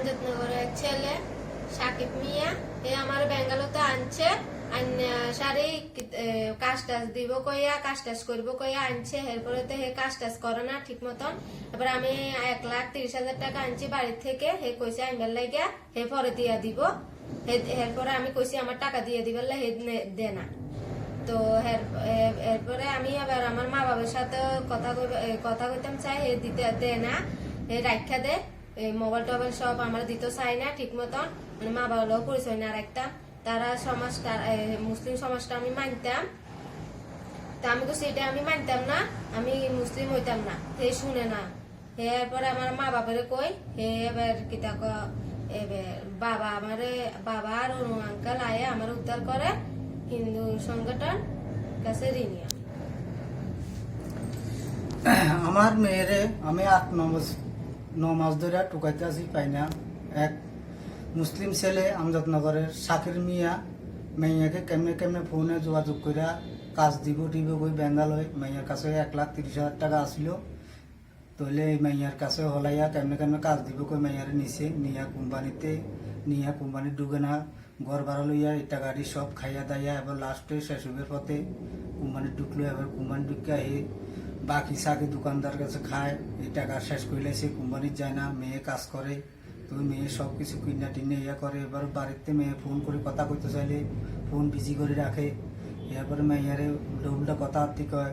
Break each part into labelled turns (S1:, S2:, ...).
S1: আমজাদনগরের এক ছেলে, সাকিব মিয়া, এ আমার বেঙ্গালোতে আনছে সারি কাজ টাজ দিব কইয়া কাজ টাজ করব কইয়া আনছে, এরপরে তো হে কাজ টাজ করে না ঠিক মতন। এবার আমি এক লাখ তিরিশ হাজার টাকা আনছি বাড়ির থেকে, হে কইছে আইবার লাগিয়া হে পরে দিয়া দিব। এরপরে আমি কইছি আমার টাকা দিয়ে দিবার হে দে না। তো এর- এরপরে আমি আবার আমার মা বাবার সাথে কথা কথা কইতাম, চাই, হে দিতে, দে না, হে রাখা দে। এই মোবাইল টোবাইল সব আমার দিতে চাই না ঠিক মতন। মানে মা বাবার পরিচয় না রাখতাম তারা সমাজটা মুসলিম সমাজটা আমি মানতাম। তা আমি তো সেটা আমি মানতাম না, আমি মুসলিম হইতাম না। হে শুনে না। হে এরপরে আমার মা বাবারে কই, হে এবার কিতা এবার বাবা আমারে, বাবা আর অনু আঙ্কাল আয়ে আমার উদ্ধার করে হিন্দু সংগঠন কাছে ঋণী
S2: আমার মেয়েরে আমি আট ন মাস- ন মাস ধরে টুকাইতে আসি পাই না। এক মুসলিম ছেলে আমজাদনগরের শাকির মিয়া মেয়াকে কেমনে কেমনে ফোনে যোগাযোগ করে কাজ দিব টিব কই বেঙ্গাল হয়ে মেয়ের কাছে এক লাখ তিরিশ হাজার টাকা আসিল তইলে এই মেয়ের কাছে হলাইয়া কেমনে কেমনে কাজ দিব কই মেয়ারে নিছে, নিয়া কোম্পানিতে, নিয়া কোম্পানি ঢুকে না ঘর ভাড়া লইয়া এই টাকাটি সব খাইয়া দাইয়া এবার লাস্টে শেষবের পথে কোম্পানি ঢুকলো, এবার কোম্পানি ঢুকে আহি বাকি সাকি দোকানদার কাছে খায়, এই টাকা শেষ করলে সে কোম্পানির যায় না, মেয়ে কাজ করে। তো মেয়ে সব কিছু কিনা টিনে ইয়া করে, এবার বাড়িতে মেয়ে ফোন করে কথা কইতে চাইলে ফোন বিজি করে রাখে। এরপরে মেয়ারে উল্টা উল্টা কথা আত্মি কয়,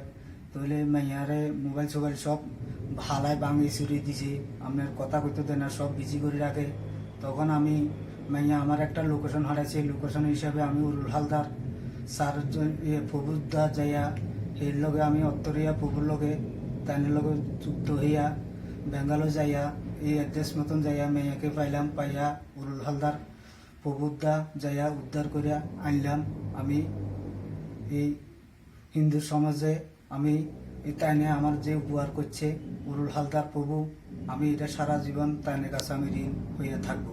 S2: তইলে মেয়ারে মোবাইল সোবাইল সব ভালায় বাঙি চুরি দিছে। আপনার কথা কইতে দেয় না, সব বিজি করে রাখে। তখন আমি মাইয়া আমার একটা লোকেশন হারাইছে, লোকেশন হিসাবে আমি উরুল হালদার স্যার প্রবুদ্ধা যাইয়া এর লগে আমি অত্তরিয়া প্রভুর লগে তাইনের লগে যুক্ত হইয়া বেঙ্গালো যাইয়া, এই অ্যাড্রেস মতন যাইয়া, মেয়াকে পাইলাম, পাইয়া উরুল হালদার প্রবুদ্ধা যাইয়া উদ্ধার করিয়া আনলাম আমি এই হিন্দু সমাজে, আমি তাইনে আমার যে উপহার করছে উরুল হালদার প্রভু আমি এটা সারা জীবন তাইনের কাছে আমি ঋণ হইয়া থাকব।